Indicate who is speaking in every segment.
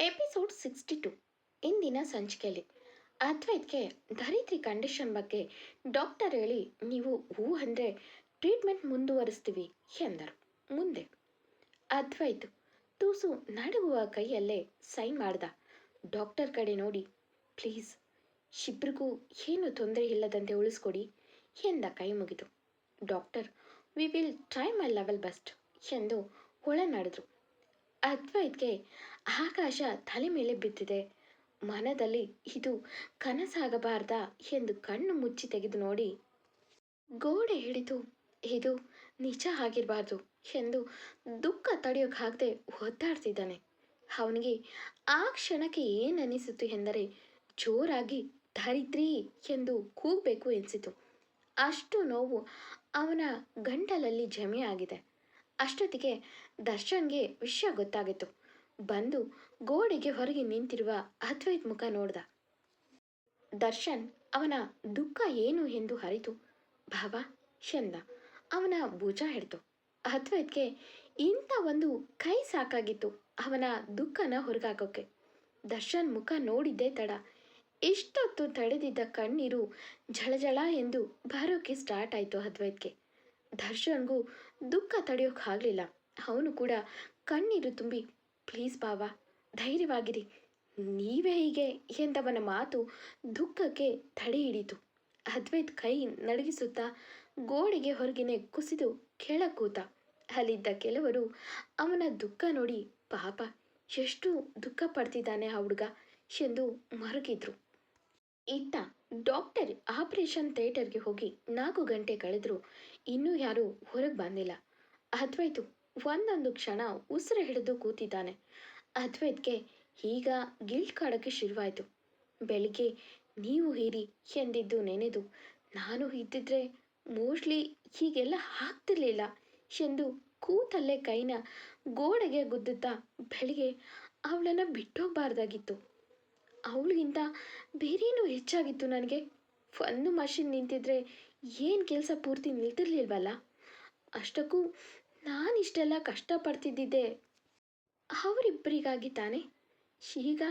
Speaker 1: Episode sixty two. ಇಂದಿನ ಸಂಚಿಕೆಯಲ್ಲಿ. ಅದ್ವೈತ್ಗೆ Dharitri condition ಬಗ್ಗೆ ಡಾಕ್ಟರ್ ಹೇಳಿ, ನೀವು ಹೂ ಅಂದರೆ ಟ್ರೀಟ್ಮೆಂಟ್ ಮುಂದುವರಿಸ್ತೀವಿ ಎಂದರು. ಮುಂದೆ, ಅದ್ವೈತ್, ತೂಸು ನಡುಗುವ ಕೈಯಲ್ಲೇ ಸೈನ್ ಮಾಡ್ದ. ಡಾಕ್ಟರ್ ಕಡೆ ನೋಡಿ, ಪ್ಲೀಸ್ ಇಬ್ಬರಿಗೂ ಏನು ತೊಂದರೆ ಇಲ್ಲದಂತೆ ಉಳಿಸ್ಕೊಡಿ ಎಂದ ಕೈ ಮುಗಿದು. Doctor, we will try my level best ಎಂದು ಒಳನಾಡಿದ್ರು ಅದ್ವೈತ್ಗೆ ಆಕಾಶ ತಲೆ ಮೇಲೆ ಬಿದ್ದಿದೆ. ಮನದಲ್ಲಿ ಇದು ಕನಸಾಗಬಾರ್ದ ಎಂದು ಕಣ್ಣು ಮುಚ್ಚಿ ತೆಗೆದು ನೋಡಿ. ಗೋಡೆ ಹಿಡಿದು, ಇದು ನಿಜ ಆಗಿರಬಾರ್ದು ಎಂದು ದುಃಖ ತಡೆಯೋಕ್ಕಾಗದೆ ಒದ್ದಾಡ್ತಿದ್ದಾನೆ. ಅವನಿಗೆ ಆ ಕ್ಷಣಕ್ಕೆ ಏನನಿಸಿತು ಎಂದರೆ, ಜೋರಾಗಿ ಧರಿತ್ರಿ ಎಂದು ಕೂಗಬೇಕು ಎನಿಸಿತು. ಅಷ್ಟು ನೋವು ಅವನ ಗಂಟಲಲ್ಲಿ ಜಮೆಯಾಗಿದೆ ಅಷ್ಟೊತ್ತಿಗೆ ದರ್ಶನ್ಗೆ ವಿಷಯ ಗೊತ್ತಾಗಿತ್ತು. ಬಂದು ಗೋಡೆಗೆ ಹೊರಗೆ ನಿಂತಿರುವ ಅದ್ವೈತ್ ಮುಖ ನೋಡ್ದ. ದರ್ಶನ್ ಅವನ ದುಃಖ ಏನು ಎಂದು ಹರಿತು ಭಾವ, ಶಂದ, ಅವನ ಭುಜ ಹಿಡ್ತು ಅದ್ವೈತ್ಗೆ ಇಂಥ ಒಂದು ಕೈ ಸಾಕಾಗಿತ್ತು ಅವನ ದುಃಖನ ಹೊರಗಾಕೋಕೆ. ದರ್ಶನ್ ಮುಖ ನೋಡಿದ್ದೇ ತಡ. ಇಷ್ಟೊತ್ತು ತಡೆದಿದ್ದ ಕಣ್ಣೀರು ಝಳಝಳ ಎಂದು ಬರೋಕೆ ಸ್ಟಾರ್ಟ್ ಆಯಿತು ಅದ್ವೈತ್ಗೆ. ದರ್ಶನ್ಗೂ ದುಃಖ ತಡೆಯೋಕ್ಕಾಗಲಿಲ್ಲ ಅವನು ಕೂಡ ಕಣ್ಣೀರು ತುಂಬಿ ಪ್ಲೀಸ್ ಬಾವ ಧೈರ್ಯವಾಗಿರಿ. ನೀವೇ ಹೀಗೆ ಎಂದವನ ಮಾತು ದುಃಖಕ್ಕೆ ತಡೆ ಹಿಡಿತು ಅದ್ವೈತ್ ಕೈ ನಡಗಿಸುತ್ತಾ ಗೋಡೆಗೆ ಹೊರಗಿನೇ ಕುಸಿದು ಕೆಳಕೂತ. ಅಲ್ಲಿದ್ದ ಕೆಲವರು ಅವನ ದುಃಖ ನೋಡಿ, ಪಾಪ, ಎಷ್ಟು ದುಃಖ ಪಡ್ತಿದ್ದಾನೆ ಆ ಹುಡುಗ? ಎಂದು ಮರುಗಿದ್ರು. ಇತ್ತ ಡಾಕ್ಟರ್ ಆಪರೇಷನ್ ಥಿಯೇಟರ್ಗೆ ಹೋಗಿ ನಾಲ್ಕು ಗಂಟೆ ಕಳೆದ್ರು ಇನ್ನೂ ಯಾರೂ ಹೊರಗೆ ಬಂದಿಲ್ಲ. ಅದ್ವೈತು ಒಂದೊಂದು ಕ್ಷಣ ಉಸಿರು ಹಿಡಿದು ಕೂತಿದ್ದಾನೆ. ಅದ್ವೈತ್ಗೆ ಈಗ ಗಿಲ್ಟ್ ಕಾಡೋಕ್ಕೆ ಶುರುವಾಯಿತು. ಬೆಳಿಗ್ಗೆ ನೀವು ಹೀರಿ ಎಂದಿದ್ದು ನೆನೆದು, ನಾನು ಇದ್ದಿದ್ರೆ ಮೋಸ್ಟ್ಲಿ ಹೀಗೆಲ್ಲ ಆಗ್ತಿರ್ಲಿಲ್ಲ ಎಂದು ಕೂತಲ್ಲೇ ಕೈನ ಗೋಡೆಗೆ ಗುದ್ದುತ್ತಾ ಬೆಳಿಗ್ಗೆ ಅವಳನ್ನು ಬಿಟ್ಟೋಗ್ಬಾರ್ದಾಗಿತ್ತು. ಅವಳಿಗಿಂತ ಬೇರೇನೂ ಹೆಚ್ಚಾಗಿತ್ತು ನನಗೆ. ಒಂದು ಮಷಿನ್ ನಿಂತಿದ್ರೆ ಏನು ಕೆಲಸ ಪೂರ್ತಿ ನಿಲ್ತಿರ್ಲಿಲ್ವಲ್ಲ? ಅಷ್ಟಕ್ಕೂ ನಾನಿಷ್ಟೆಲ್ಲ ಕಷ್ಟಪಡ್ತಿದ್ದಿದ್ದೆ. ಅವರಿಬ್ಬರಿಗಾಗಿ ತಾನೆ. ಈಗ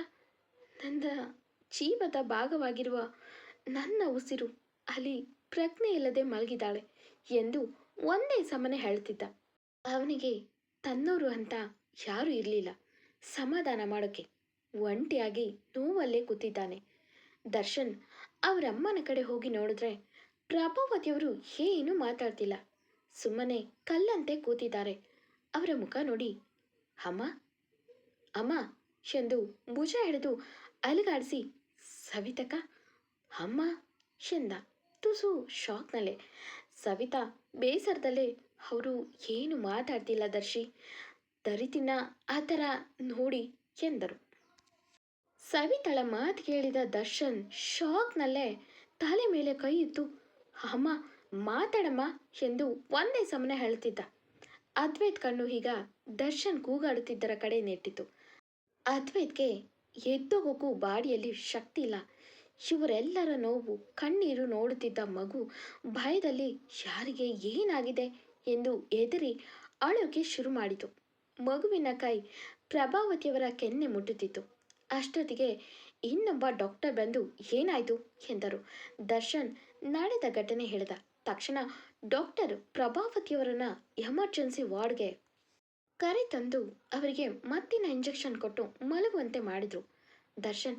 Speaker 1: ನನ್ನ ಜೀವದ ಭಾಗವಾಗಿರುವ ನನ್ನ ಉಸಿರು ಅಲ್ಲಿ ಪ್ರಜ್ಞೆ ಇಲ್ಲದೆ ಮಲಗಿದಾಳೆ ಎಂದು ಒಂದೇ ಸಮನೆ ಹೇಳ್ತಿದ್ದ. ಅವನಿಗೆ ತನ್ನೋರು ಅಂತ ಯಾರೂ ಇರಲಿಲ್ಲ. ಸಮಾಧಾನ ಮಾಡೋಕ್ಕೆ ಒಂಟಿಯಾಗಿ ನೋವಲ್ಲೇ ಕೂತಿದ್ದಾನೆ. ದರ್ಶನ್ ಅವರಮ್ಮನ ಕಡೆ ಹೋಗಿ ನೋಡಿದ್ರೆ ಪ್ರಭಾವತಿಯವರು ಏನೂ ಮಾತಾಡ್ತಿಲ್ಲ. ಸುಮ್ಮನೆ ಕಲ್ಲಂತೆ ಕೂತಿದ್ದಾರೆ. ಅವರ ಮುಖ ನೋಡಿ, ಅಮ್ಮ ಅಮ್ಮ ಎಂದು ಭುಜ ಹಿಡಿದು ಅಲುಗಾಡಿಸಿ, ಸವಿತಕ್ಕ, ಅಮ್ಮ ಎಂದ ತುಸು ಶಾಕ್ನಲ್ಲೇ. ಸವಿತಾ ಬೇಸರದಲ್ಲೇ, ಅವರು ಏನು ಮಾತಾಡ್ತಿಲ್ಲ ದರ್ಶಿ, ದರಿತಿನ ಆ ಥರ ನೋಡಿ, ಎಂದರು. ಸವಿತಳ ಮಾತು ಕೇಳಿದ ದರ್ಶನ್ ಶಾಕ್ನಲ್ಲೇ ತಲೆ ಮೇಲೆ ಕೈ ಇತ್ತು, ಅಮ್ಮ ಮಾತಾಡಮ್ಮ ಎಂದು ಒಂದೇ ಸಮನೆ ಹೇಳ್ತಿದ್ದ ಅದ್ವೈತ್ ಕಣ್ಣು ಈಗ ದರ್ಶನ್ ಕೂಗಾಡುತ್ತಿದ್ದರ ಕಡೆ ನೆಟ್ಟಿತು. ಅದ್ವೈತ್ಗೆ ಎದ್ದೋಗೋಕ್ಕೂ ಬಾಡಿಯಲ್ಲಿ ಶಕ್ತಿ ಇಲ್ಲ. ಇವರೆಲ್ಲರ ನೋವು, ಕಣ್ಣೀರು ನೋಡುತ್ತಿದ್ದ ಮಗು ಭಯದಲ್ಲಿ ಯಾರಿಗೆ ಏನಾಗಿದೆ ಎಂದು ಎದರಿ ಅಳೋಕೆ ಶುರು ಮಾಡಿತು. ಮಗುವಿನ ಕೈ ಪ್ರಭಾವತಿಯವರ ಕೆನ್ನೆ ಮುಟ್ಟುತ್ತಿತ್ತು. ಅಷ್ಟೊತ್ತಿಗೆ ಇನ್ನೊಬ್ಬ ಡಾಕ್ಟರ್ ಬಂದು ಏನಾಯಿತು ಎಂದರು. ದರ್ಶನ್ ನಡೆದ ಘಟನೆ ಹೇಳಿದ. ತಕ್ಷಣ ಡಾಕ್ಟರ್ ಪ್ರಭಾವತಿಯವರನ್ನ ಎಮರ್ಜೆನ್ಸಿ ವಾರ್ಡ್ಗೆ ಕರೆ ತಂದು ಅವರಿಗೆ ಮತ್ತಿನ ಇಂಜೆಕ್ಷನ್ ಕೊಟ್ಟು ಮಲಗುವಂತೆ ಮಾಡಿದ್ರು. ದರ್ಶನ್,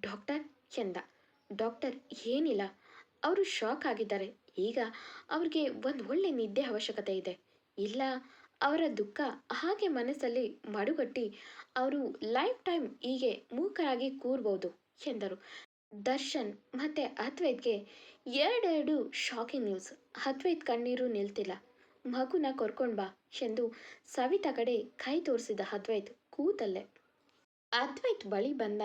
Speaker 1: ಡಾಕ್ಟರ್ ಎಂದ ಡಾಕ್ಟರ್ ಏನಿಲ್ಲ, ಅವರು ಶಾಕ್ ಆಗಿದ್ದಾರೆ. ಈಗ ಅವ್ರಿಗೆ ಒಂದು ಒಳ್ಳೆ ನಿದ್ದೆ ಅವಶ್ಯಕತೆ ಇದೆ. ಇಲ್ಲ, ಅವರ ದುಃಖ ಹಾಗೆ ಮನಸ್ಸಲ್ಲಿ ಮಡುಗಟ್ಟಿ, ಅವರು ಲೈಫ್ ಟೈಮ್ ಹೀಗೆ ಮೂಕರಾಗಿ ಕೂರ್ಬೋದು ಎಂದರು. ದರ್ಶನ್ ಮತ್ತೆ ಅದ್ವೈತ್ಗೆ ಎರಡೆರಡು ಶಾಕಿಂಗ್ ನ್ಯೂಸ್ ಅದ್ವೈತ್ ಕಣ್ಣೀರು ನಿಲ್ತಿಲ್ಲ. ಮಗುನ ಕೊರ್ಕೊಂಡ್ ಬಾ ಎಂದು ಸವಿತಾ ಕಡೆ ಕೈ ತೋರಿಸಿದ ಅದ್ವೈತ್ ಕೂತಲ್ಲೇ. ಅದ್ವೈತ್ ಬಳಿ ಬಂದ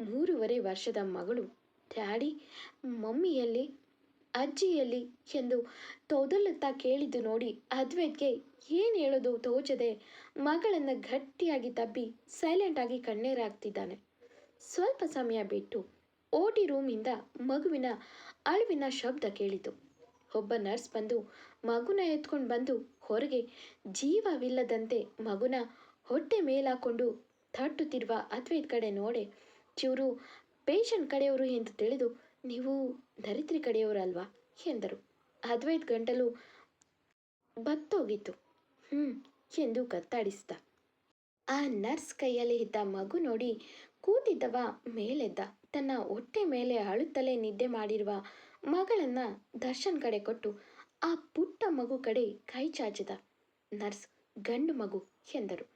Speaker 1: ಮೂರುವರೆ ವರ್ಷದ ಮಗಳು, ಡ್ಯಾಡಿ, ಮಮ್ಮಿಯಲ್ಲಿ, ಅಜ್ಜಿಯಲ್ಲಿ ಎಂದು ತೊದಲುತ್ತಾ ಕೇಳಿದ್ದು ನೋಡಿ ಅದ್ವೈತ್ಗೆ ಏನು ಹೇಳೋದು ತೋಚದೆ ಮಗಳನ್ನು ಗಟ್ಟಿಯಾಗಿ ತಬ್ಬಿ ಸೈಲೆಂಟಾಗಿ ಕಣ್ಣೇರಾಗ್ತಿದ್ದಾನೆ. ಸ್ವಲ್ಪ ಸಮಯ ಬಿಟ್ಟು ಓಟಿ ರೂಮಿಂದ ಮಗುವಿನ ಅಳುವಿನ ಶಬ್ದ ಕೇಳಿತು. ಒಬ್ಬ ನರ್ಸ್ ಬಂದು ಮಗುನ ಎತ್ಕೊಂಡು ಬಂದು ಹೊರಗೆ ಜೀವವಿಲ್ಲದಂತೆ ಮಗುನ ಹೊಟ್ಟೆ ಮೇಲಾಕೊಂಡು ತಟ್ಟುತ್ತಿರುವ ಅದ್ವೈತ್ ಕಡೆ ನೋಡೆ ಚೂರು ಪೇಷಂಟ್ ಕಡೆಯವರು ಎಂದು ತಿಳಿದು, ನೀವು ದರಿದ್ರಿ ಕಡೆಯವರಲ್ವಾ? ಎಂದರು. ಅದ್ವೈತ್ ಗಂಟಲು ಬತ್ತೋಗಿತ್ತು. ಹ್ಞೂ ಎಂದು ಕತ್ತಾಡಿಸಿದ ಆ ನರ್ಸ್ ಕೈಯಲ್ಲಿ ಇದ್ದ ಮಗು ನೋಡಿ ಕೂತಿದ್ದವ ಮೇಲೆದ್ದ. ತನ್ನ ಹೊಟ್ಟೆ ಮೇಲೆ ಅಳುತ್ತಲೇ ನಿದ್ದೆ ಮಾಡಿರುವ ಮಗಳನ್ನ ದರ್ಶನ್ ಕಡೆ ಕೊಟ್ಟು ಆ ಪುಟ್ಟ ಮಗು ಕಡೆ ಕೈ ಚಾಚಿದ. ನರ್ಸ್, ಗಂಡು ಮಗು ಎಂದರು.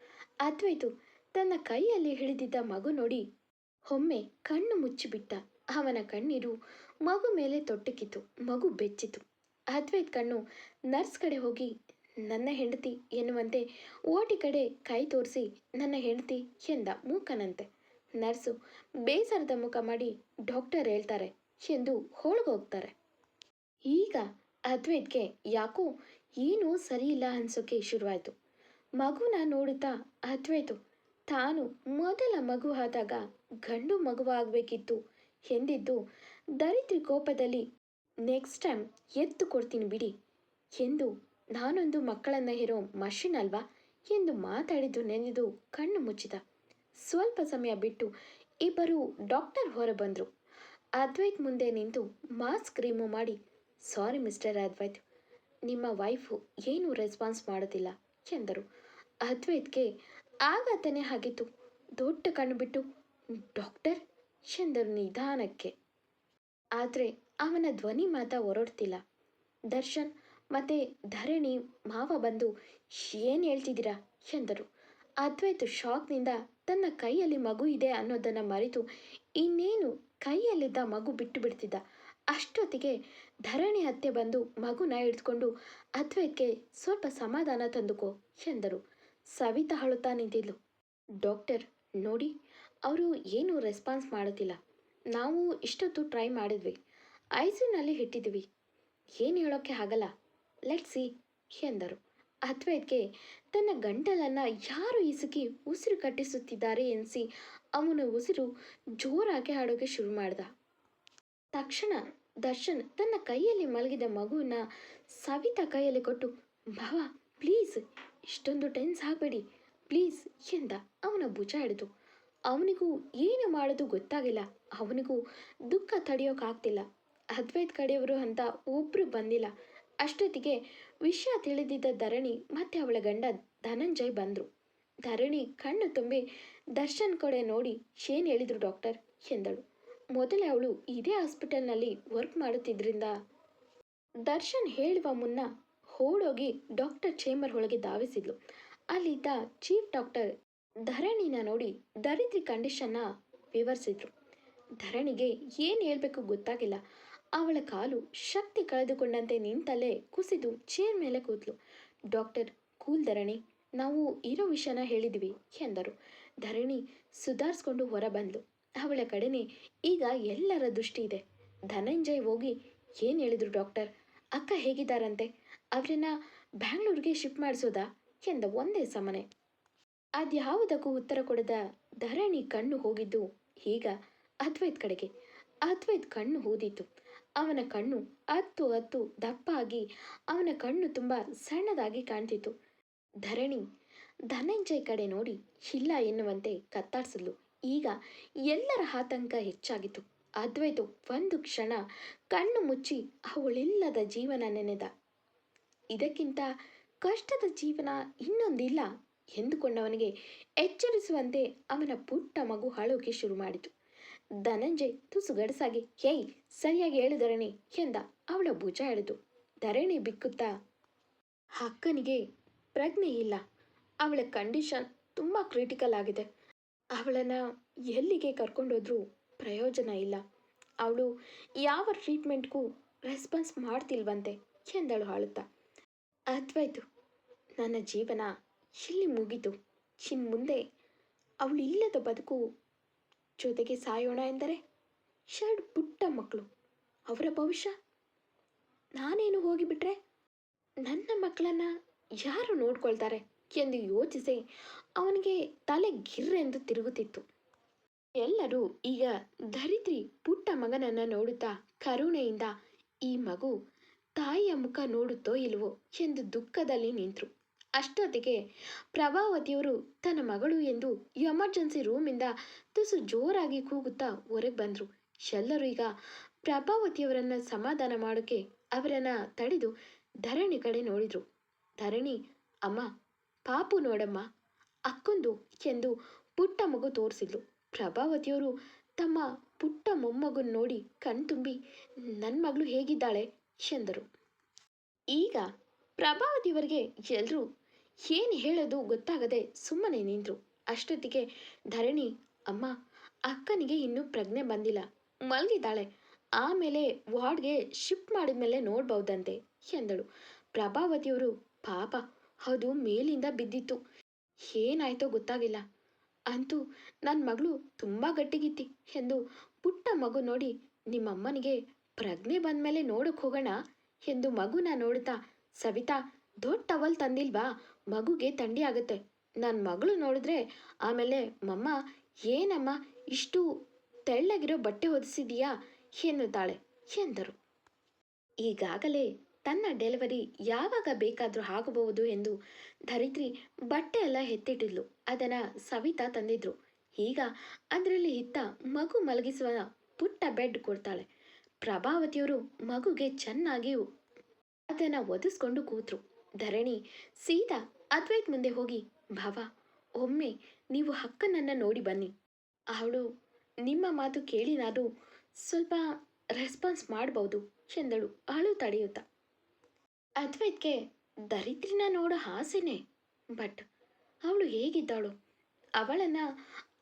Speaker 1: ಅದ್ವೈತು, ತನ್ನ ಕೈಯಲ್ಲಿ ಹಿಡಿದಿದ್ದ ಮಗು ನೋಡಿ ಒಮ್ಮೆ ಕಣ್ಣು ಮುಚ್ಚಿಬಿಟ್ಟ. ಅವನ ಕಣ್ಣೀರು ಮಗು ಮೇಲೆ ತೊಟ್ಟಕ್ಕಿತು ಮಗು ಬೆಚ್ಚಿತು. ಅದ್ವೈತ್ ಕಣ್ಣು ನರ್ಸ್ ಕಡೆ ಹೋಗಿ ನನ್ನ ಹೆಂಡತಿ ಎನ್ನುವಂತೆ ಓಟಿ ಕಡೆ ಕೈ ತೋರಿಸಿ ನನ್ನ ಹೆಂಡತಿ ಎಂದ ಮೂಕನಂತೆ. ನರ್ಸು ಬೇಸರದ ಮುಖ ಮಾಡಿ ಡಾಕ್ಟರ್ ಹೇಳ್ತಾರೆ ಎಂದು ಹೋಳ್ಗೋಗ್ತಾರೆ ಈಗ ಅದ್ವೈತ್ಗೆ ಯಾಕೋ ಏನೂ ಸರಿಯಿಲ್ಲ ಅನ್ಸೋಕೆ ಶುರುವಾಯಿತು. ಮಗುನ ನೋಡುತ್ತಾ ಅದ್ವೈತು ತಾನು ಮೊದಲ ಮಗು ಆದಾಗ ಗಂಡು ಮಗುವಾಗಬೇಕಿತ್ತು ಎಂದಿದ್ದು ದರಿದ್ರಿ ಕೋಪದಲ್ಲಿ ನೆಕ್ಸ್ಟ್ ಟೈಮ್ ಎತ್ತು ಕೊಡ್ತೀನಿ ಬಿಡಿ ಎಂದು ನಾನೊಂದು ಮಕ್ಕಳನ್ನ ಹೆರೋ ಮಷಿನ್ ಅಲ್ವಾ? ಎಂದು ಮಾತಾಡಿದ್ದು ನೆನೆದು ಕಣ್ಣು ಮುಚ್ಚಿದ. ಸ್ವಲ್ಪ ಸಮಯ ಬಿಟ್ಟು ಇಬ್ಬರು ಡಾಕ್ಟರ್ ಹೊರ ಬಂದರು ಅದ್ವೈತ್ ಮುಂದೆ ನಿಂತು ಮಾಸ್ಕ್ ರಿಮೂವ್ ಮಾಡಿ, ಸಾರಿ ಮಿಸ್ಟರ್ ಅದ್ವೈತ್, ನಿಮ್ಮ ವೈಫು ಏನೂ ರೆಸ್ಪಾನ್ಸ್ ಮಾಡೋದಿಲ್ಲ ಎಂದರು. ಅದ್ವೈತ್ಗೆ ಆಗ ತಾನೇ ಆಗಿತ್ತು. ದೊಡ್ಡ ಕಣ್ಣು ಬಿಟ್ಟು, ಡಾಕ್ಟರ್? ಎಂದರು ನಿಧಾನಕ್ಕೆ. ಆದರೆ ಅವನ ಧ್ವನಿ ಮಾತ್ರ ಹೊರಡ್ತಿಲ್ಲ. ದರ್ಶನ್ ಮತ್ತೆ ಧರಣಿ ಮಾವ ಬಂದು, ಏನು ಹೇಳ್ತಿದ್ದೀರಾ? ಎಂದರು. ಅದ್ವೈತ್ ಶಾಕ್ನಿಂದ, ತನ್ನ ಕೈಯಲ್ಲಿ ಮಗು ಇದೆ ಅನ್ನೋದನ್ನು ಮರೆತು ಇನ್ನೇನು ಕೈಯಲ್ಲಿದ್ದ ಮಗು ಬಿಟ್ಟು ಬಿಡ್ತಿದ್ದ? ಅಷ್ಟೊತ್ತಿಗೆ ಧರಣಿ ಹತ್ತೆ ಬಂದು ಮಗುನ ಹಿಡಿದುಕೊಂಡು ಅದ್ವೈತ್ಗೆ ಸ್ವಲ್ಪ ಸಮಾಧಾನ ತಂದುಕೋ, ಎಂದರು. ಸವಿತಾ ಅಳುತ್ತಾ ನಿಂತಿದ್ಲು. ಡಾಕ್ಟರ್, ನೋಡಿ, ಅವರು ಏನೂ ರೆಸ್ಪಾನ್ಸ್ ಮಾಡುತ್ತಿಲ್ಲ. ನಾವು ಇಷ್ಟೊತ್ತು ಟ್ರೈ ಮಾಡಿದ್ವಿ. ಐಸಿನಲ್ಲಿ ಇಟ್ಟಿದ್ವಿ ಏನು ಹೇಳೋಕ್ಕೆ ಆಗಲ್ಲ? ಲೆಟ್ ಸಿ ಎಂದರು ಅದ್ವೈತ್ಗೆ, ತನ್ನ ಗಂಟಲನ್ನು ಯಾರು ಇಸುಕಿ ಉಸಿರು ಕಟ್ಟಿಸುತ್ತಿದ್ದಾರೆ ಎನಿಸಿ, ಅವನ ಉಸಿರು ಜೋರಾಗಿ ಆಡೋಕೆ ಶುರು ಮಾಡ್ದ. ತಕ್ಷಣ ದರ್ಶನ್ ತನ್ನ ಕೈಯಲ್ಲಿ ಮಲಗಿದ ಮಗುವನ್ನ ಸವಿತಾ ಕೈಯಲ್ಲಿ ಕೊಟ್ಟು ಭವ ಪ್ಲೀಸ್, ಇಷ್ಟೊಂದು ಟೆನ್ಸ್ ಆಗಬೇಡಿ ಪ್ಲೀಸ್ ಎಂದ ಅವನ ಭುಜ ಹಿಡಿದು ಅವನಿಗೂ ಏನು ಮಾಡೋದು ಗೊತ್ತಾಗಿಲ್ಲ, ಅವನಿಗೂ ದುಃಖ ತಡೆಯೋಕ್ಕಾಗ್ತಿಲ್ಲ ಅದ್ವೈತ್ ಕಡೆಯವರು ಅಂತ ಒಬ್ಬರು ಬಂದಿಲ್ಲ. ಅಷ್ಟೊತ್ತಿಗೆ ವಿಷಯ ತಿಳಿದಿದ್ದ ಧರಣಿ ಮತ್ತೆ ಅವಳ ಗಂಡ ಧನಂಜಯ್ ಬಂದರು. ಧರಣಿ ಕಣ್ಣು ತುಂಬಿ ದರ್ಶನ್ ಕಡೆ ನೋಡಿ ಏನು ಹೇಳಿದ್ರು ಡಾಕ್ಟರ್? ಎಂದಳು. ಮೊದಲೇ ಅವಳು ಇದೇ ಹಾಸ್ಪಿಟಲ್ನಲ್ಲಿ ವರ್ಕ್ ಮಾಡುತ್ತಿದ್ದರಿಂದ ದರ್ಶನ್ ಹೇಳುವ ಮುನ್ನ ಓಡೋಗಿ ಡಾಕ್ಟರ್ ಚೇಂಬರ್ ಒಳಗೆ ಧಾವಿಸಿದ್ಲು. ಅಲ್ಲಿದ್ದ ಚೀಫ್ ಡಾಕ್ಟರ್ ಧರಣಿನ ನೋಡಿ ದರಿದ್ರಿ ಕಂಡೀಷನ್ನ ವಿವರಿಸಿದ್ರು. ಧರಣಿಗೆ ಏನು ಹೇಳಬೇಕು ಗೊತ್ತಾಗಿಲ್ಲ. ಅವಳ ಕಾಲು ಶಕ್ತಿ ಕಳೆದುಕೊಂಡಂತೆ ನಿಂತಲ್ಲೇ ಕುಸಿದು ಚೇರ್ ಮೇಲೆ ಕೂತ್ಲು. ಡಾಕ್ಟರ್ ಕೂಲ್ ಧರಣಿ, ನಾವು ಇರೋ ವಿಷಯನ ಹೇಳಿದ್ವಿ ಎಂದರು. ಧರಣಿ ಸುಧಾರಿಸ್ಕೊಂಡು ಹೊರ ಬಂದ್ಲು. ಅವಳ ಕಡೆನೆ ಈಗ ಎಲ್ಲರ ದೃಷ್ಟಿ ಇದೆ. ಧನಂಜಯ್ ಹೋಗಿ ಏನು ಹೇಳಿದ್ರು ಡಾಕ್ಟರ್? ಅಕ್ಕ ಹೇಗಿದ್ದಾರಂತೆ? ಅವ್ರನ್ನ ಬ್ಯಾಂಗ್ಳೂರಿಗೆ ಶಿಫ್ಟ್ ಮಾಡಿಸೋದಾ ಎಂದ ಒಂದೇ ಸಮನೆ. ಅದ್ಯಾವುದಕ್ಕೂ ಉತ್ತರ ಕೊಡದ ಧರಣಿ ಕಣ್ಣು ಹೋಗಿದ್ದು ಈಗ ಅದ್ವೈತ್ ಕಡೆಗೆ. ಅದ್ವೈತ್ ಕಣ್ಣು ಊದಿತು ಅವನ ಕಣ್ಣು ಅತ್ತು ಅತ್ತು ದಪ್ಪ ಆಗಿ ಅವನ ಕಣ್ಣು ತುಂಬ ಸಣ್ಣದಾಗಿ ಕಾಣ್ತಿತ್ತು. ಧರಣಿ, ಧನಂಜಯ್ ಕಡೆ ನೋಡಿ ಇಲ್ಲ ಎನ್ನುವಂತೆ ಕತ್ತಾಡಿಸಲು ಈಗ ಎಲ್ಲರ ಆತಂಕ ಹೆಚ್ಚಾಗಿತ್ತು. ಅದ್ವೈತು ಒಂದು ಕ್ಷಣ ಕಣ್ಣು ಮುಚ್ಚಿ ಅವಳಿಲ್ಲದ ಜೀವನ ನೆನೆದ. ಇದಕ್ಕಿಂತ ಕಷ್ಟದ ಜೀವನ ಇನ್ನೊಂದಿಲ್ಲ ಎಂದುಕೊಂಡವನಿಗೆ ಎಚ್ಚರಿಸುವಂತೆ ಅವನ ಪುಟ್ಟ ಮಗು ಅಳೋಕೆ ಶುರು ಮಾಡಿತು. ಧನಂಜಯ್ ತುಸು ಗಡಸಾಗಿ, ಏಯ್, ಸರಿಯಾಗಿ ಹೇಳು ಧರಣಿ ಎಂದ ಅವಳ ಭುಜ ಎಳೆದು. ಧರಣಿ ಬಿಕ್ಕುತ್ತಾ, ಅಕ್ಕನಿಗೆ ಪ್ರಜ್ಞೆ ಇಲ್ಲ. ಅವಳ ಕಂಡೀಷನ್ ತುಂಬ ಕ್ರಿಟಿಕಲ್ ಆಗಿದೆ. ಅವಳನ್ನು ಎಲ್ಲಿಗೆ ಕರ್ಕೊಂಡೋದ್ರೂ ಪ್ರಯೋಜನ ಇಲ್ಲ. ಅವಳು ಯಾವ ಟ್ರೀಟ್ಮೆಂಟ್ಗೂ ರೆಸ್ಪಾನ್ಸ್ ಮಾಡ್ತಿಲ್ವಂತೆ ಎಂದಳು ಆಳುತ್ತಾ. ಅದ್ವೈತು ನನ್ನ ಜೀವನ ಇಲ್ಲಿ ಮುಗೀತು. ಇನ್ನು ಮುಂದೆ ಅವಳಿಲ್ಲದ ಬದುಕು ಜೊತೆಗೆ ಸಾಯೋಣ ಎಂದರೆ ಶರ್ಡ್ ಪುಟ್ಟ ಮಕ್ಕಳು. ಅವರ ಭವಿಷ್ಯ? ನಾನೇನು ಹೋಗಿಬಿಟ್ರೆ? ನನ್ನ ಮಕ್ಕಳನ್ನ ಯಾರು ನೋಡ್ಕೊಳ್ತಾರೆ ಎಂದು ಯೋಚಿಸಿ ಅವನಿಗೆ ತಲೆ ಗಿರ್ರೆಂದು ತಿರುಗುತ್ತಿತ್ತು. ಎಲ್ಲರೂ ಈಗ ಧರಿತ್ರಿ ಪುಟ್ಟ ಮಗನನ್ನು ನೋಡುತ್ತಾ ಕರುಣೆಯಿಂದ ಈ ಮಗು ತಾಯಿಯ ಮುಖ ನೋಡುತ್ತೋ ಇಲ್ವೋ ಎಂದು ದುಃಖದಲ್ಲಿ ನಿಂತರು. ಅಷ್ಟೊತ್ತಿಗೆ ಪ್ರಭಾವತಿಯವರು ತನ್ನ ಮಗಳು ಎಂದು ಎಮರ್ಜೆನ್ಸಿ ರೂಮಿಂದ ತುಸು ಜೋರಾಗಿ ಕೂಗುತ್ತಾ ಹೊರಗೆ ಬಂದರು. ಎಲ್ಲರೂ ಈಗ ಪ್ರಭಾವತಿಯವರನ್ನ ಸಮಾಧಾನ ಮಾಡೋಕ್ಕೆ ಅವರನ್ನು ತಡೆದು ಧರಣಿ ಕಡೆ ನೋಡಿದರು. ಧರಣಿ, ಅಮ್ಮ, ಪಾಪು ನೋಡಮ್ಮ, ಅಕ್ಕೊಂದು ಎಂದು ಪುಟ್ಟ ಮಗು ತೋರಿಸಿದ್ಲು. ಪ್ರಭಾವತಿಯವರು ತಮ್ಮ ಪುಟ್ಟ ಮೊಮ್ಮಗನ್ ನೋಡಿ ಕಣ್ತುಂಬಿ ನನ್ನ ಮಗಳು ಹೇಗಿದ್ದಾಳೆ? ಎಂದರು. ಈಗ ಪ್ರಭಾವತಿಯವರಿಗೆ ಎಲ್ಲರೂ ಏನು ಹೇಳೋದು ಗೊತ್ತಾಗದೆ ಸುಮ್ಮನೆ ನಿಂತರು. ಅಷ್ಟೊತ್ತಿಗೆ ಧರಣಿ, ಅಮ್ಮ, ಅಕ್ಕನಿಗೆ ಇನ್ನೂ ಪ್ರಜ್ಞೆ ಬಂದಿಲ್ಲ. ಮಲಗಿದ್ದಾಳೆ. ಆಮೇಲೆ ವಾರ್ಡ್ಗೆ ಶಿಫ್ಟ್ ಮಾಡಿದ್ಮೇಲೆ ನೋಡ್ಬಹುದಂತೆ ಎಂದಳು. ಪ್ರಭಾವತಿಯವರು, ಪಾಪ, ಅದು ಮೇಲಿಂದ ಬಿದ್ದಿತ್ತು. ಏನಾಯ್ತೋ ಗೊತ್ತಾಗಿಲ್ಲ. ಅಂತೂ ನನ್ನ ಮಗಳು ತುಂಬ ಗಟ್ಟಿಗಿತ್ತಿ, ಎಂದು ಪುಟ್ಟ ಮಗು ನೋಡಿ, ನಿಮ್ಮಮ್ಮನಿಗೆ ಪ್ರಜ್ಞೆ ಬಂದಮೇಲೆ ನೋಡಕ್ಕೆ ಹೋಗೋಣ, ಎಂದು ಮಗುನ ನೋಡುತ್ತಾ, ಸವಿತಾ ದೊಡ್ಡ ಟವಲ್ ತಂದಿಲ್ವಾ? ಮಗುಗೆ ಥಂಡಿ ಆಗುತ್ತೆ. ನನ್ನ ಮಗಳು ನೋಡಿದ್ರೆ ಆಮೇಲೆ, ಮಮ್ಮ, ಏನಮ್ಮ, ಇಷ್ಟು ತೆಳ್ಳಗಿರೋ ಬಟ್ಟೆ ಹೊದಿಸಿದೀಯಾ? ಎನ್ನುತ್ತಾಳೆ ಎಂದರು. ಈಗಾಗಲೇ ತನ್ನ ಡೆಲಿವರಿ ಯಾವಾಗ ಬೇಕಾದರೂ ಆಗಬಹುದು ಎಂದು ಧರಿತ್ರಿ ಬಟ್ಟೆ ಎಲ್ಲ ಎತ್ತಿಟ್ಟಿದ್ಲು. ಅದನ್ನು ಸವಿತಾ ತಂದಿದ್ರು. ಈಗ ಅದರಲ್ಲಿ ಇತ್ತ ಮಗು ಮಲಗಿಸುವ ಪುಟ್ಟ ಬೆಡ್ ಕೊಡ್ತಾಳೆ. ಪ್ರಭಾವತಿಯವರು ಮಗುಗೆ ಚೆನ್ನಾಗಿ ಅದನ್ನು ಒದಿಸ್ಕೊಂಡು ಕೂತ್ರು. ಧರಣಿ ಸೀದಾ ಅದ್ವೈತ್ ಮುಂದೆ ಹೋಗಿ, ಭಾವ, ಒಮ್ಮೆ ನೀವು ಅಕ್ಕನನ್ನು ನೋಡಿ ಬನ್ನಿ. ಅವಳು ನಿಮ್ಮ ಮಾತು ಕೇಳಿ ನಾನು ಸ್ವಲ್ಪ ರೆಸ್ಪಾನ್ಸ್ ಮಾಡಬಹುದು ಎಂದಳು. ಅಳು ತಡೆಯುತ್ತಾ? ಅದ್ವೈತ್ಗೆ ದರಿದ್ರಿನ ನೋಡೋ ಆಸೆನೇ, ಬಟ್ ಅವಳು ಹೇಗಿದ್ದಾಳು, ಅವಳನ್ನು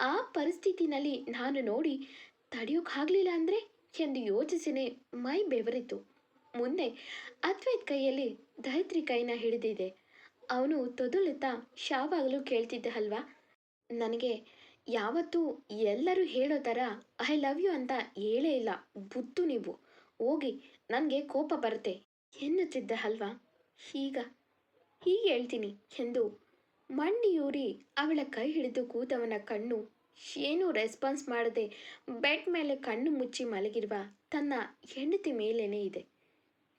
Speaker 1: ಆ ಪರಿಸ್ಥಿತಿನಲ್ಲಿ ನಾನು ನೋಡಿ ತಡೆಯೋಕ್ಕಾಗಲಿಲ್ಲ ಅಂದರೆ? ಎಂದು ಯೋಚಿಸಿನೇ ಮೈ ಬೆವರಿತು. ಮುಂದೆ ಅದ್ವೈತ್ ಕೈಯಲ್ಲಿ ಧೈತ್ರಿ ಕೈನ ಹಿಡಿದಿದೆ. ಅವನು ತೊದಲುತ್ತಾ ಶಾವಾಗಲೂ ಕೇಳ್ತಿದ್ದ ಅಲ್ವಾ? ನನಗೆ ಯಾವತ್ತೂ ಎಲ್ಲರೂ ಹೇಳೋ ಥರ ಐ ಲವ್ ಯು ಅಂತ ಹೇಳೇ ಇಲ್ಲ. ಬುದ್ದು ನೀವು. ಹೋಗಿ ನನಗೆ ಕೋಪ ಬರುತ್ತೆ ಎನ್ನುತ್ತಿದ್ದ ಅಲ್ವಾ? ಈಗ ಹೀಗೆ ಹೇಳ್ತೀನಿ ಎಂದು ಮಣ್ಣಿಯೂರಿ ಅವಳ ಕೈ ಹಿಡಿದು ಕೂತವನ ಕಣ್ಣು ಏನೂ ರೆಸ್ಪಾನ್ಸ್ ಮಾಡದೆ ಬೆಡ್ ಮೇಲೆ ಕಣ್ಣು ಮುಚ್ಚಿ ಮಲಗಿರುವ ತನ್ನ ಹೆಂಡತಿ ಮೇಲೇನೇ ಇದೆ.